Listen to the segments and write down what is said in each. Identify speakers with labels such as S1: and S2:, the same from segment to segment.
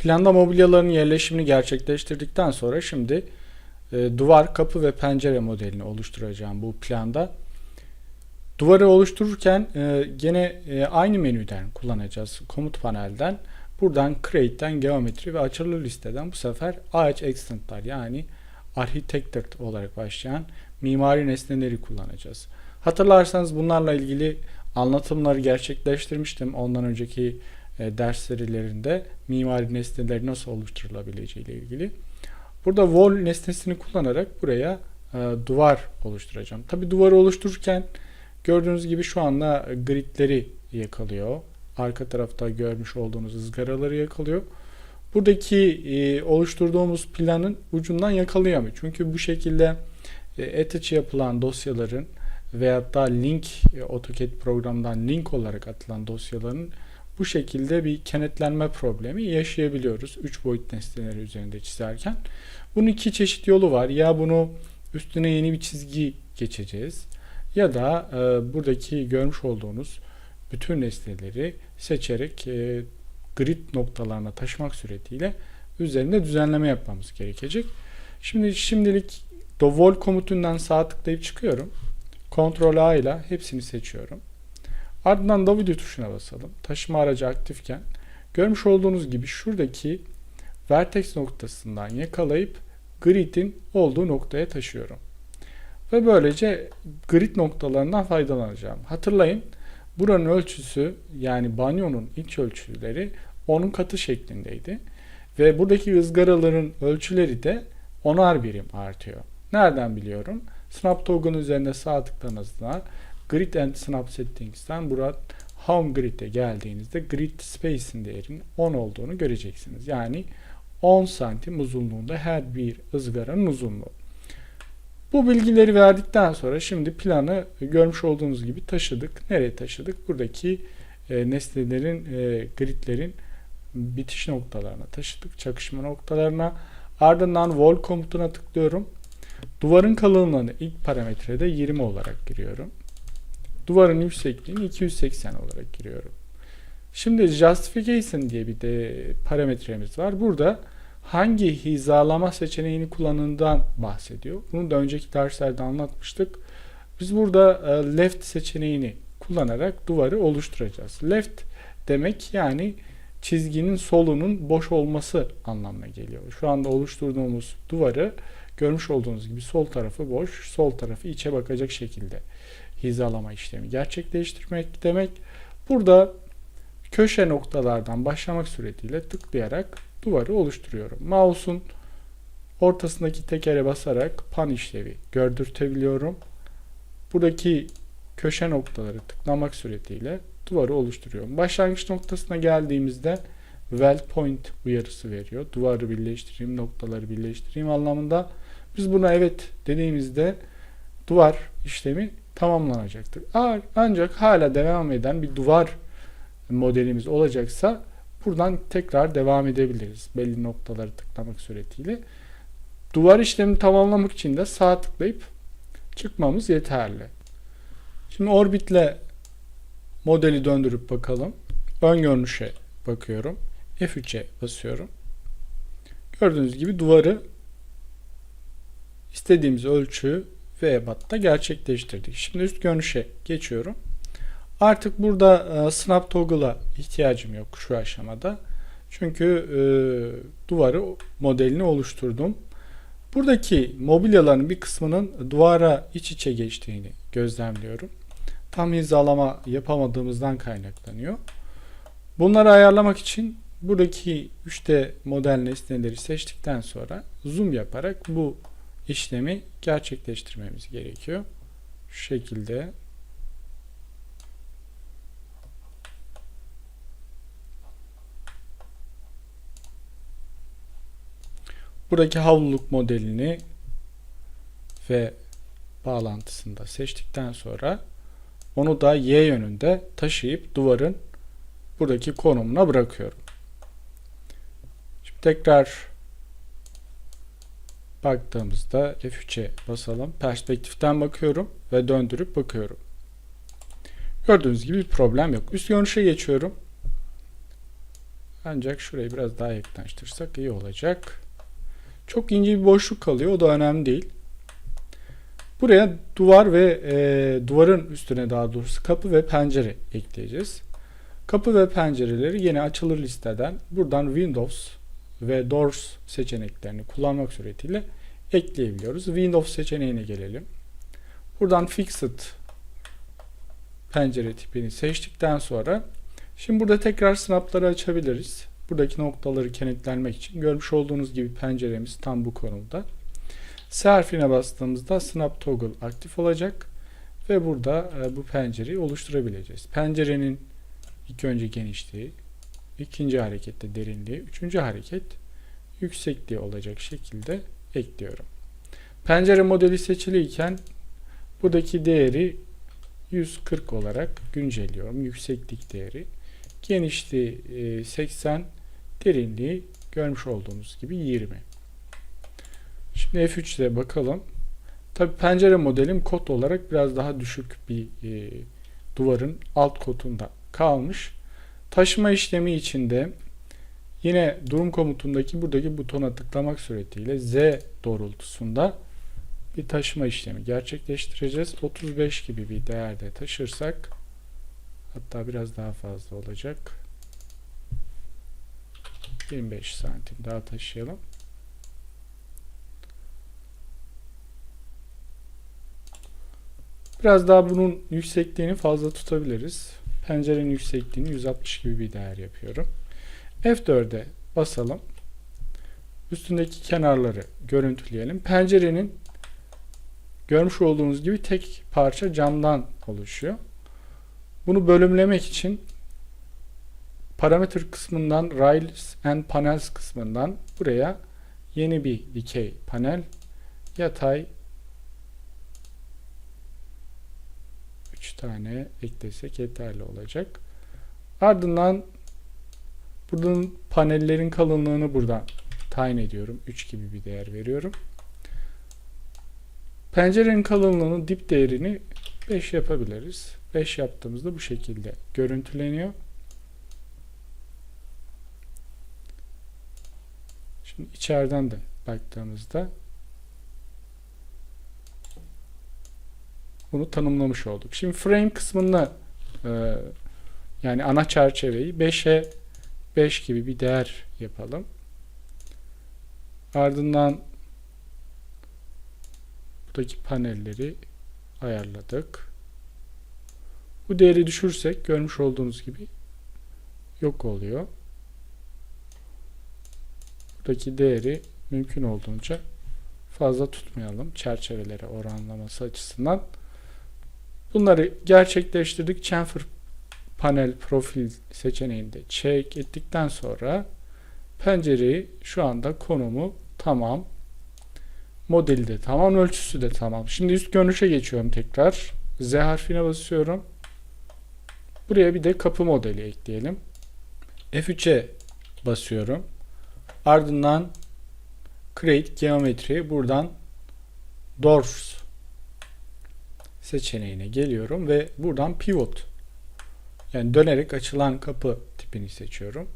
S1: Planda mobilyaların yerleşimini gerçekleştirdikten sonra şimdi e, duvar, kapı ve pencere modelini oluşturacağım bu planda. Duvarı oluştururken e, gene e, aynı menüden kullanacağız. Komut panelden. Buradan Create'den geometri ve açılı listeden bu sefer ağaç extent'lar yani architecture olarak başlayan mimari nesneleri kullanacağız. Hatırlarsanız bunlarla ilgili anlatımları gerçekleştirmiştim ondan önceki ders serilerinde mimari nesneleri nasıl oluşturulabileceği ile ilgili. Burada wall nesnesini kullanarak buraya e, duvar oluşturacağım. Tabi duvarı oluştururken gördüğünüz gibi şu anda gridleri yakalıyor. Arka tarafta görmüş olduğunuz ızgaraları yakalıyor. Buradaki e, oluşturduğumuz planın ucundan yakalayamıyor. Çünkü bu şekilde e, attach yapılan dosyaların veyahut da link e, AutoCAD programdan link olarak atılan dosyaların bu şekilde bir kenetlenme problemi yaşayabiliyoruz. 3 boyut nesneleri üzerinde çizerken. Bunun iki çeşit yolu var. Ya bunu üstüne yeni bir çizgi geçeceğiz ya da e, buradaki görmüş olduğunuz bütün nesneleri seçerek e, grid noktalarına taşımak suretiyle üzerinde düzenleme yapmamız gerekecek. Şimdi şimdilik dovol komutundan sağ tıklayıp çıkıyorum. Ctrl A ile hepsini seçiyorum. Ardından W tuşuna basalım. Taşıma aracı aktifken görmüş olduğunuz gibi şuradaki vertex noktasından yakalayıp grid'in olduğu noktaya taşıyorum. Ve böylece grid noktalarından faydalanacağım. Hatırlayın buranın ölçüsü yani banyonun iç ölçüleri 10'un katı şeklindeydi. Ve buradaki ızgaraların ölçüleri de 10'ar birim artıyor. Nereden biliyorum? Snap toggle'ın üzerinde sağ tıkladığınızda Grid and Snap Settings'ten burada Home Grid'e geldiğinizde Grid Space'in değerinin 10 olduğunu göreceksiniz. Yani 10 santim uzunluğunda her bir ızgaranın uzunluğu. Bu bilgileri verdikten sonra şimdi planı görmüş olduğunuz gibi taşıdık. Nereye taşıdık? Buradaki e, nesnelerin, e, gridlerin bitiş noktalarına taşıdık. Çakışma noktalarına. Ardından wall komutuna tıklıyorum. Duvarın kalınlığını ilk parametrede 20 olarak giriyorum. Duvarın yüksekliğini 280 olarak giriyorum. Şimdi justification diye bir de parametremiz var. Burada hangi hizalama seçeneğini kullanımından bahsediyor. Bunu da önceki derslerde anlatmıştık. Biz burada e, left seçeneğini kullanarak duvarı oluşturacağız. Left demek yani çizginin solunun boş olması anlamına geliyor. Şu anda oluşturduğumuz duvarı görmüş olduğunuz gibi sol tarafı boş, sol tarafı içe bakacak şekilde hizalama işlemi gerçekleştirmek demek. Burada köşe noktalardan başlamak suretiyle tıklayarak duvarı oluşturuyorum. Mouse'un ortasındaki tekere basarak pan işlevi gördürtebiliyorum. Buradaki köşe noktaları tıklamak suretiyle duvarı oluşturuyorum. Başlangıç noktasına geldiğimizde well point uyarısı veriyor. Duvarı birleştireyim, noktaları birleştireyim anlamında. Biz buna evet dediğimizde duvar işlemi tamamlanacaktır. Ancak hala devam eden bir duvar modelimiz olacaksa buradan tekrar devam edebiliriz. Belli noktaları tıklamak suretiyle. Duvar işlemini tamamlamak için de sağ tıklayıp çıkmamız yeterli. Şimdi orbitle modeli döndürüp bakalım. Ön görünüşe bakıyorum. F3'e basıyorum. Gördüğünüz gibi duvarı istediğimiz ölçü ve ebatta gerçekleştirdik. Şimdi üst görünüşe geçiyorum. Artık burada e, snap toggle'a ihtiyacım yok şu aşamada. Çünkü e, duvarı modelini oluşturdum. Buradaki mobilyaların bir kısmının duvara iç içe geçtiğini gözlemliyorum. Tam hizalama yapamadığımızdan kaynaklanıyor. Bunları ayarlamak için buradaki 3D model nesneleri seçtikten sonra zoom yaparak bu işlemi gerçekleştirmemiz gerekiyor. Şu şekilde buradaki havluluk modelini ve bağlantısını da seçtikten sonra onu da y yönünde taşıyıp duvarın buradaki konumuna bırakıyorum. Şimdi tekrar baktığımızda F3'e basalım. Perspektiften bakıyorum ve döndürüp bakıyorum. Gördüğünüz gibi bir problem yok. Üst görünüşe geçiyorum. Ancak şurayı biraz daha yakınlaştırsak iyi olacak. Çok ince bir boşluk kalıyor. O da önemli değil. Buraya duvar ve e, duvarın üstüne daha doğrusu kapı ve pencere ekleyeceğiz. Kapı ve pencereleri yine açılır listeden buradan Windows ve Doors seçeneklerini kullanmak suretiyle ekleyebiliyoruz. Windows seçeneğine gelelim. Buradan Fixed pencere tipini seçtikten sonra şimdi burada tekrar snapları açabiliriz. Buradaki noktaları kenetlenmek için görmüş olduğunuz gibi penceremiz tam bu konumda. S harfine bastığımızda Snap Toggle aktif olacak ve burada e, bu pencereyi oluşturabileceğiz. Pencerenin ilk önce genişliği, ikinci harekette derinliği, üçüncü hareket yüksekliği olacak şekilde ekliyorum. Pencere modeli seçiliyken buradaki değeri 140 olarak güncelliyorum. Yükseklik değeri. Genişliği e, 80, derinliği görmüş olduğunuz gibi 20. Şimdi F3'te bakalım. Tabi pencere modelim kod olarak biraz daha düşük bir e, duvarın alt kodunda kalmış. Taşıma işlemi içinde yine durum komutundaki buradaki butona tıklamak suretiyle Z doğrultusunda bir taşıma işlemi gerçekleştireceğiz. 35 gibi bir değerde taşırsak hatta biraz daha fazla olacak. 25 santim daha taşıyalım. Biraz daha bunun yüksekliğini fazla tutabiliriz. Pencerenin yüksekliğini 160 gibi bir değer yapıyorum. F4'e basalım. Üstündeki kenarları görüntüleyelim. Pencerenin görmüş olduğunuz gibi tek parça camdan oluşuyor. Bunu bölümlemek için parametre kısmından Rails and Panels kısmından buraya yeni bir dikey panel yatay 3 tane eklesek yeterli olacak. Ardından buradan panellerin kalınlığını buradan tayin ediyorum. 3 gibi bir değer veriyorum. Pencerenin kalınlığının dip değerini 5 yapabiliriz. 5 yaptığımızda bu şekilde görüntüleniyor. Şimdi içeriden de baktığımızda bunu tanımlamış olduk. Şimdi frame kısmında e, yani ana çerçeveyi 5'e 5 gibi bir değer yapalım. Ardından buradaki panelleri ayarladık. Bu değeri düşürsek görmüş olduğunuz gibi yok oluyor. Buradaki değeri mümkün olduğunca fazla tutmayalım çerçevelere oranlaması açısından. Bunları gerçekleştirdik. Chamfer panel profil seçeneğinde check ettikten sonra pencereyi şu anda konumu tamam. Modeli de tamam. Ölçüsü de tamam. Şimdi üst görünüşe geçiyorum tekrar. Z harfine basıyorum. Buraya bir de kapı modeli ekleyelim. F3'e basıyorum. Ardından Create Geometry buradan Doors seçeneğine geliyorum ve buradan Pivot yani dönerek açılan kapı tipini seçiyorum.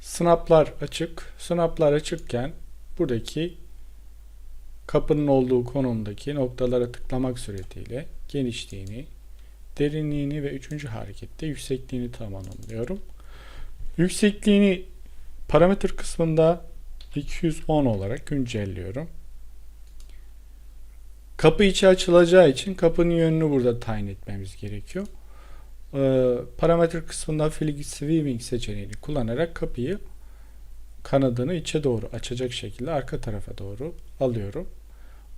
S1: Snaplar açık. Snaplar açıkken buradaki kapının olduğu konumdaki noktalara tıklamak suretiyle genişliğini, derinliğini ve üçüncü harekette yüksekliğini tamamlıyorum. Yüksekliğini parametre kısmında 210 olarak güncelliyorum. Kapı içi açılacağı için kapının yönünü burada tayin etmemiz gerekiyor. Ee, parametre kısmında Flick Swimming seçeneğini kullanarak kapıyı kanadını içe doğru açacak şekilde arka tarafa doğru alıyorum.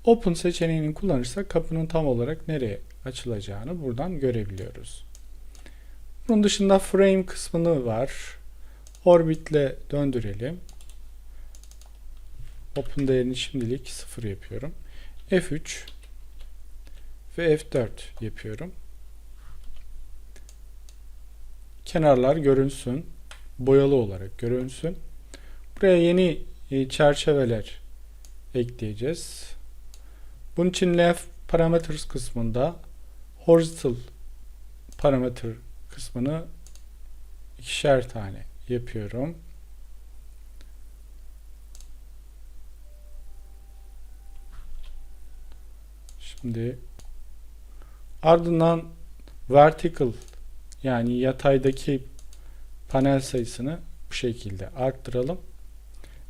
S1: Open seçeneğini kullanırsak kapının tam olarak nereye açılacağını buradan görebiliyoruz. Bunun dışında frame kısmını var. Orbitle döndürelim. Open değerini şimdilik 0 yapıyorum. F3 ve F4 yapıyorum. Kenarlar görünsün. Boyalı olarak görünsün. Buraya yeni e, çerçeveler ekleyeceğiz. Bunun için left parameters kısmında horizontal parametre kısmını ikişer tane yapıyorum. Şimdi ardından vertical yani yataydaki panel sayısını bu şekilde arttıralım.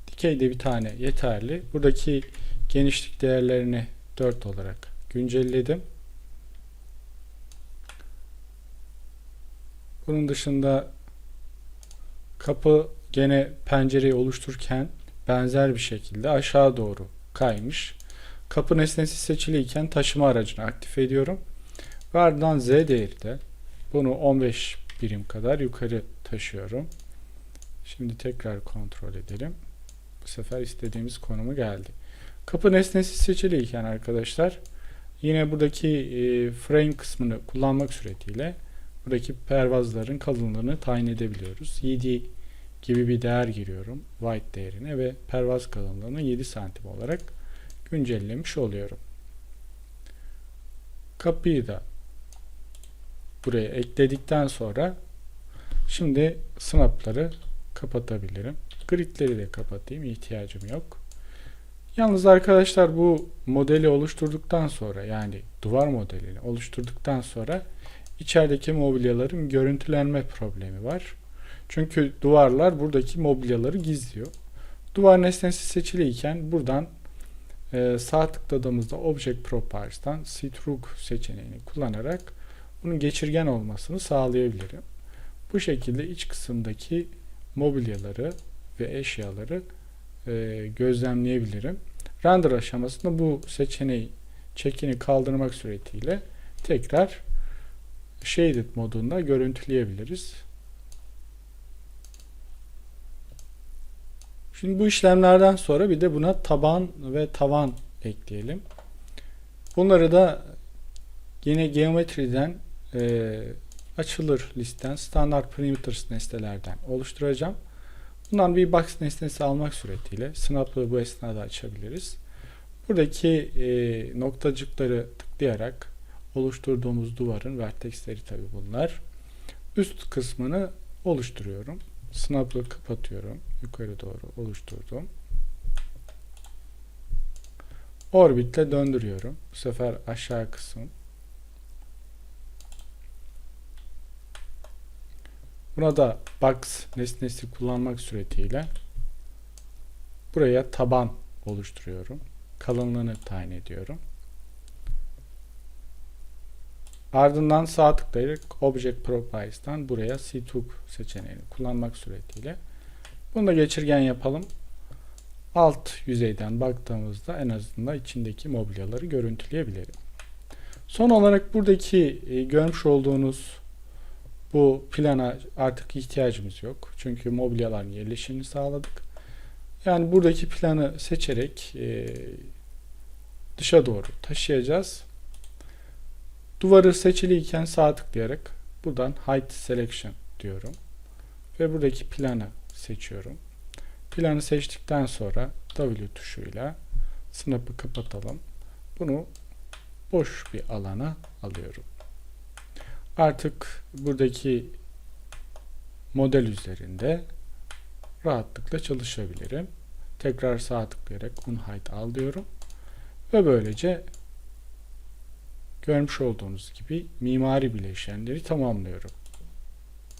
S1: Dikeyde bir tane yeterli. Buradaki genişlik değerlerini 4 olarak güncelledim. Bunun dışında kapı gene pencereyi oluştururken benzer bir şekilde aşağı doğru kaymış. Kapı nesnesi seçiliyken taşıma aracını aktif ediyorum. Ve ardından Z değeri de bunu 15 birim kadar yukarı taşıyorum. Şimdi tekrar kontrol edelim. Bu sefer istediğimiz konumu geldi. Kapı nesnesi seçiliyken arkadaşlar yine buradaki e, frame kısmını kullanmak suretiyle buradaki pervazların kalınlığını tayin edebiliyoruz. 7 gibi bir değer giriyorum white değerine ve pervaz kalınlığını 7 santim olarak güncellemiş oluyorum. Kapıyı da buraya ekledikten sonra şimdi snapları kapatabilirim. Gridleri de kapatayım. ihtiyacım yok. Yalnız arkadaşlar bu modeli oluşturduktan sonra yani duvar modelini oluşturduktan sonra içerideki mobilyaların görüntülenme problemi var. Çünkü duvarlar buradaki mobilyaları gizliyor. Duvar nesnesi seçiliyken buradan e, sağ tıkladığımızda Object Properties'tan See-Through seçeneğini kullanarak bunun geçirgen olmasını sağlayabilirim. Bu şekilde iç kısımdaki mobilyaları ve eşyaları e, gözlemleyebilirim. Render aşamasında bu seçeneği çekini kaldırmak suretiyle tekrar Shaded modunda görüntüleyebiliriz. Şimdi bu işlemlerden sonra bir de buna taban ve tavan ekleyelim. Bunları da yine geometriden e, açılır listten standart parameters nesnelerden oluşturacağım. Bundan bir box nesnesi almak suretiyle snap'ı bu esnada açabiliriz. Buradaki e, noktacıkları tıklayarak oluşturduğumuz duvarın vertexleri tabi bunlar. Üst kısmını oluşturuyorum. Snap'ı kapatıyorum. Yukarı doğru oluşturdum. Orbitle döndürüyorum. Bu sefer aşağı kısım. Buna da box nesnesi kullanmak suretiyle buraya taban oluşturuyorum. Kalınlığını tayin ediyorum. Ardından sağ tıklayarak Object Properties'tan buraya C2 seçeneğini kullanmak suretiyle bunu da geçirgen yapalım. Alt yüzeyden baktığımızda en azından içindeki mobilyaları görüntüleyebilirim. Son olarak buradaki e, görmüş olduğunuz bu plana artık ihtiyacımız yok. Çünkü mobilyaların yerleşimini sağladık. Yani buradaki planı seçerek e, dışa doğru taşıyacağız. Duvarı seçiliyken sağ tıklayarak buradan Height Selection diyorum. Ve buradaki planı seçiyorum. Planı seçtikten sonra W tuşuyla snap'ı kapatalım. Bunu boş bir alana alıyorum. Artık buradaki model üzerinde rahatlıkla çalışabilirim. Tekrar sağ tıklayarak Unhide al diyorum. Ve böylece görmüş olduğunuz gibi mimari bileşenleri tamamlıyorum.